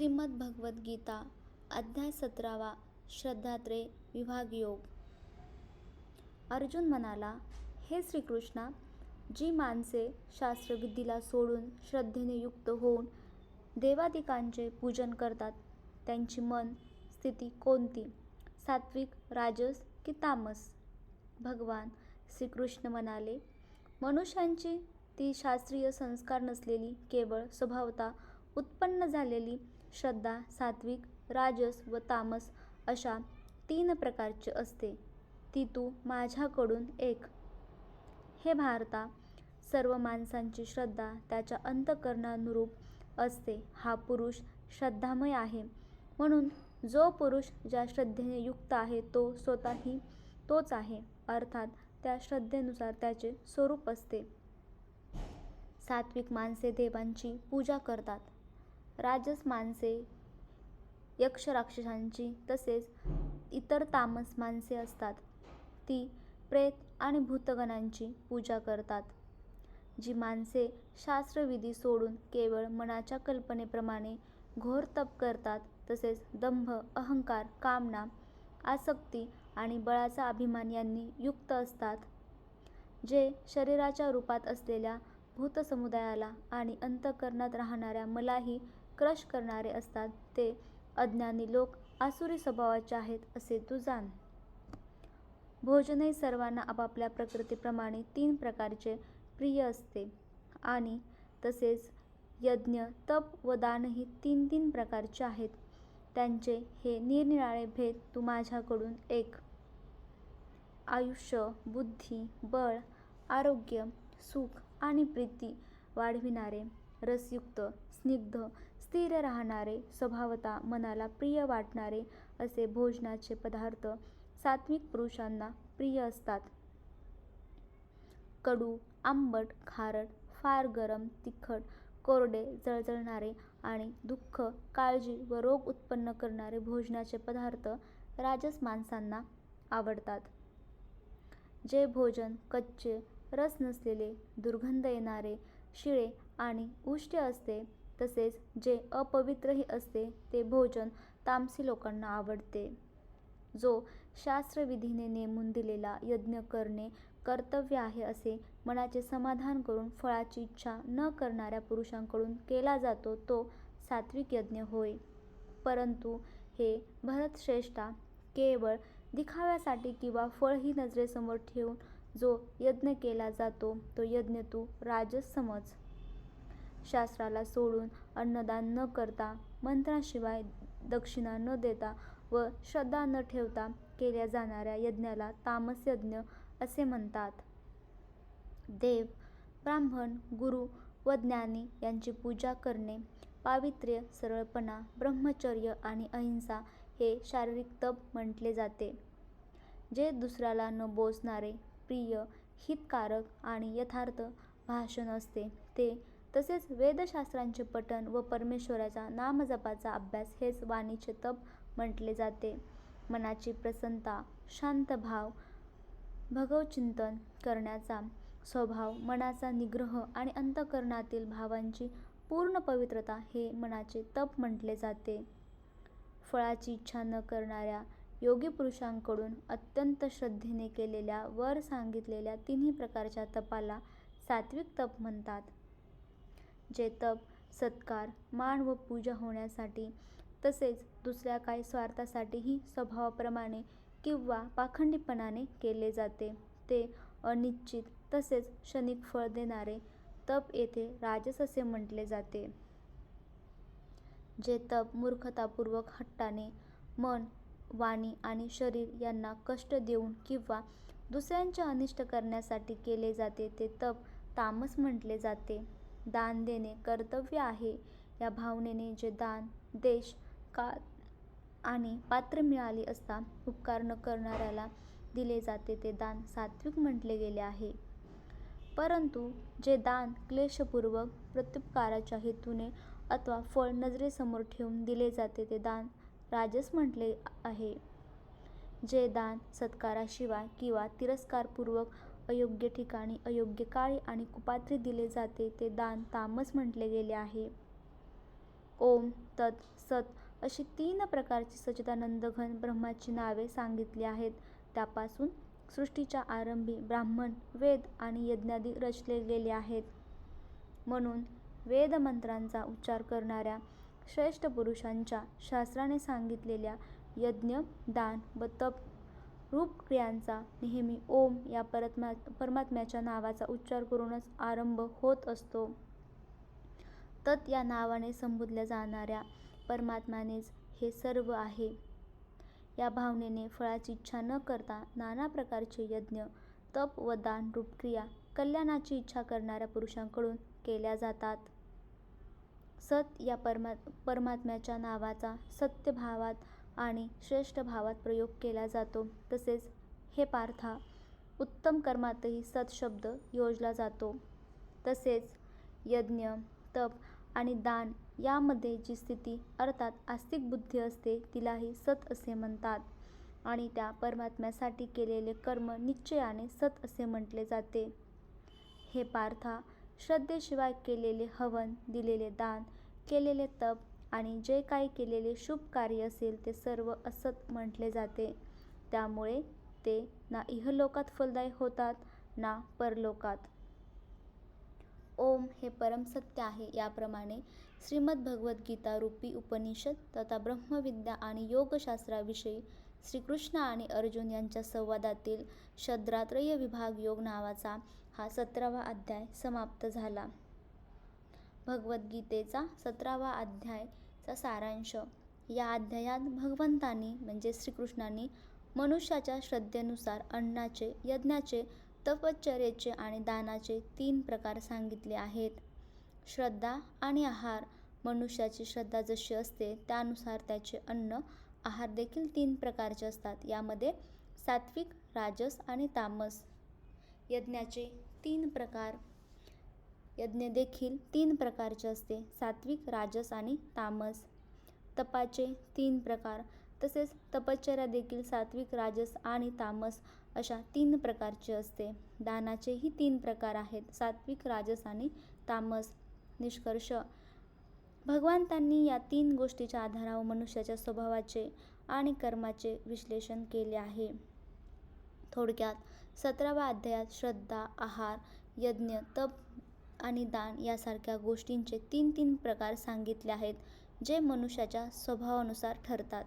श्रीमद भगवद्गीता अध्याय सतरावा श्रद्धात्रे विभाग योग. अर्जुन म्हणाला हे श्रीकृष्णा जी माणसे शास्त्रविधीला सोडून श्रद्धेने युक्त होऊन देवादिकांचे पूजन करतात त्यांची मन स्थिती कोणती? सात्विक राजस की तामस? भगवान श्रीकृष्ण म्हणाले मनुष्यांची ती शास्त्रीय संस्कार नसलेली केवळ स्वभावता उत्पन्न झालेली श्रद्धा सात्विक राजस व तामस अशा तीन प्रकारची असते. ती तू माझ्याकडून एक. हे भारता सर्व माणसांची श्रद्धा त्याच्या अंतकरणानुरूप असते. हा पुरुष श्रद्धामय आहे. म्हणून जो पुरुष ज्या श्रद्धेने युक्त आहे तो स्वतःही तोच आहे. अर्थात त्या श्रद्धेनुसार त्याचे स्वरूप असते. सात्विक माणसे देवांची पूजा करतात. राजस माणसे यक्ष राक्षसांची तसेच इतर तामस माणसे असतात. ती प्रेत आणि भूतगणांची पूजा करतात. जी माणसे शास्त्रविधी सोडून केवळ मनाच्या कल्पनेप्रमाणे घोर तप करतात तसेच दंभ अहंकार कामना आसक्ती आणि बळाचा अभिमान यांनी युक्त असतात. जे शरीराच्या रूपात असलेल्या भूतसमुदायाला आणि अंतःकरणात राहणाऱ्या मलाही क्रश करणारे असतात ते अज्ञानी लोक आसुरी स्वभावाचे आहेत असे तू जाण. भोजनही सर्वांना आपापल्या प्रकृतीप्रमाणे तीन प्रकारचे प्रिय असते आणि तसेच यज्ञ तप व दानही तीन तीन प्रकारचे आहेत. त्यांचे हे निरनिराळे भेद तू माझ्याकडून एक. आयुष्य बुद्धी बळ आरोग्य सुख आणि प्रीती वाढविणारे रसयुक्त स्निग्ध स्थिर राहणारे स्वभावता मनाला प्रिय वाटणारे असे भोजनाचे पदार्थ सात्विक पुरुषांना प्रिय असतात. कडू आंबट खारट फार गरम तिखट कोरडे जळजळणारे आणि दुःख काळजी व रोग उत्पन्न करणारे भोजनाचे पदार्थ राजस माणसांना आवडतात. जे भोजन कच्चे रस नसलेले दुर्गंध येणारे शिळे आणि उष्ट असते तसेच जे अपवित्रही असते ते भोजन तामसी लोकांना आवडते. जो शास्त्रविधीने नेमून दिलेला यज्ञ करणे कर्तव्य आहे असे मनाचे समाधान करून फळाची इच्छा न करणाऱ्या पुरुषांकडून केला जातो तो सात्विक यज्ञ होय. परंतु हे भरतश्रेष्ठा केवळ दिखाव्यासाठी किंवा फळ ही नजरेसमोर ठेवून जो यज्ञ केला जातो तो यज्ञ तू राजस समज शास्त्राला सोडून अन्नदान न करता मंत्राशिवाय दक्षिणा न देता व श्रद्धा न ठेवता केल्या जाणाऱ्या यज्ञाला तामस यज्ञ असे म्हणतात. देव ब्राह्मण गुरु व ज्ञानी यांची पूजा करणे पावित्र्य सरळपणा ब्रह्मचर्य आणि अहिंसा हे शारीरिक तप म्हटले जाते जे दुसऱ्याला न बोसणारे प्रिय हितकारक आणि यथार्थ भाषण असते ते तसेच वेदशास्त्रांचे पठण व परमेश्वराचा नामजपाचा अभ्यास हेच वाणीचे तप म्हटले जाते. मनाची प्रसन्नता शांत भाव भगवचिंतन करण्याचा स्वभाव मनाचा निग्रह आणि अंतःकरणातील भावांची पूर्ण पवित्रता हे मनाचे तप म्हटले जाते. फळाची इच्छा न करणाऱ्या योगी पुरुषांकडून अत्यंत श्रद्धेने केलेल्या वर सांगितलेल्या तिन्ही प्रकारच्या तपाला सात्विक तप म्हणतात. जे तप सत्कार मान व पूजा होण्यासाठी तसेच दुसऱ्या काही स्वार्थासाठीही स्वभावाप्रमाणे किंवा पाखंडीपणाने केले जाते. ते अनिश्चित तसेच क्षणिक फळ देणारे तप येथे राजस असे म्हटले जाते. जे तप मूर्खतापूर्वक हट्टाने मन वाणी आणि शरीर यांना कष्ट देऊन किंवा दुसऱ्यांचे अनिष्ट करण्यासाठी केले जाते ते तप तामस म्हटले जाते. दान देणे कर्तव्य आहे. या भावनेने जे दान देश काळ आणि पात्र मिळाली असता उपकार न करणाऱ्याला दिले जाते ते दान सात्विक म्हटले गेले आहे. परंतु जे दान क्लेशपूर्वक प्रत्युपकाराच्या हेतूने अथवा फळ नजरेसमोर ठेवून दिले जाते ते दान राजस म्हटले आहे. जे दान सत्काराशिवाय किंवा तिरस्कारपूर्वक अयोग्य ठिकाणी अयोग्य काळी आणि कुपात्री दिले जाते ते दान तामस म्हटले गेले आहे. ओम तत् सत अशी तीन प्रकारची सचिदानंद घन ब्रह्माची नावे सांगितली आहेत. त्यापासून सृष्टीच्या आरंभी ब्राह्मण वेद आणि यज्ञादी रचले गेले आहेत. म्हणून वेदमंत्रांचा उच्चार करणाऱ्या श्रेष्ठ पुरुषांच्या शास्त्राने सांगितलेल्या यज्ञ दान व तप रूपक्रियांचा नेहमी ओम या परत्मा परमात्म्याच्या नावाचा उच्चार करूनच आरंभ होत असतो. तत् या नावाने संबोधल्या जाणाऱ्या परमात्म्यानेच हे सर्व आहे. या भावनेने फळाची इच्छा न करता नाना प्रकारचे यज्ञ तप व दान रूपक्रिया कल्याणाची इच्छा करणाऱ्या पुरुषांकडून केल्या जातात. सत या परमा परमात्म्याच्या नावाचा सत्यभावात आणि श्रेष्ठ भावात प्रयोग केला जातो. तसेच हे पार्था उत्तम कर्मातही सत्शब्द योजला जातो. तसेच यज्ञ तप आणि दान यामध्ये जी स्थिती अर्थात आस्तिक बुद्धी असते तिलाही सत असे म्हणतात आणि त्या परमात्म्यासाठी केलेले कर्म निश्चयाने सत असे म्हटले जाते. हे पार्था श्रद्धेशिवाय केलेले हवन दिलेले दान केलेले तप आणि जे काही केलेले शुभ कार्य असेल ते सर्व असत म्हटले जाते. त्यामुळे ते ना इहलोकात फलदायी होतात ना परलोकात. ओम हे परमसत्य आहे. याप्रमाणे श्रीमद्भगवद्गीता रूपी उपनिषद तथा ब्रह्मविद्या आणि योगशास्त्राविषयी श्रीकृष्ण आणि अर्जुन यांच्या संवादातील शद्रात्रय विभाग योग नावाचा हा सतरावा अध्याय समाप्त झाला. भगवद्गीतेचा सतरावा अध्यायचा सारांश. या अध्यायात भगवंतांनी म्हणजे श्रीकृष्णांनी मनुष्याच्या श्रद्धेनुसार अन्नाचे यज्ञाचे तपश्चर्येचे आणि दानाचे तीन प्रकार सांगितले आहेत. श्रद्धा आणि आहार. मनुष्याची श्रद्धा जशी असते त्यानुसार त्याचे अन्न आहार देखील तीन प्रकारचे असतात. यामध्ये सात्विक राजस आणि तामस. यज्ञाचे तीन प्रकार यज्ञ देखील तीन प्रकारचे असते. सात्विक राजस आणि तामस. तपाचे तीन प्रकार. तसेच तपश्चर्या देखील सात्विक राजस आणि तामस अशा तीन प्रकारचे असते. दानाचेही तीन प्रकार आहेत. सात्विक राजस आणि तामस. निष्कर्ष. भगवंतांनी या तीन गोष्टीच्या आधारावर मनुष्याच्या स्वभावाचे आणि कर्माचे विश्लेषण केले आहे. थोडक्यात सतराव्या अध्यायात श्रद्धा आहार यज्ञ तप आणि दान यासारख्या गोष्टींचे तीन तीन प्रकार सांगितले आहेत जे मनुष्याच्या स्वभावानुसार ठरतात.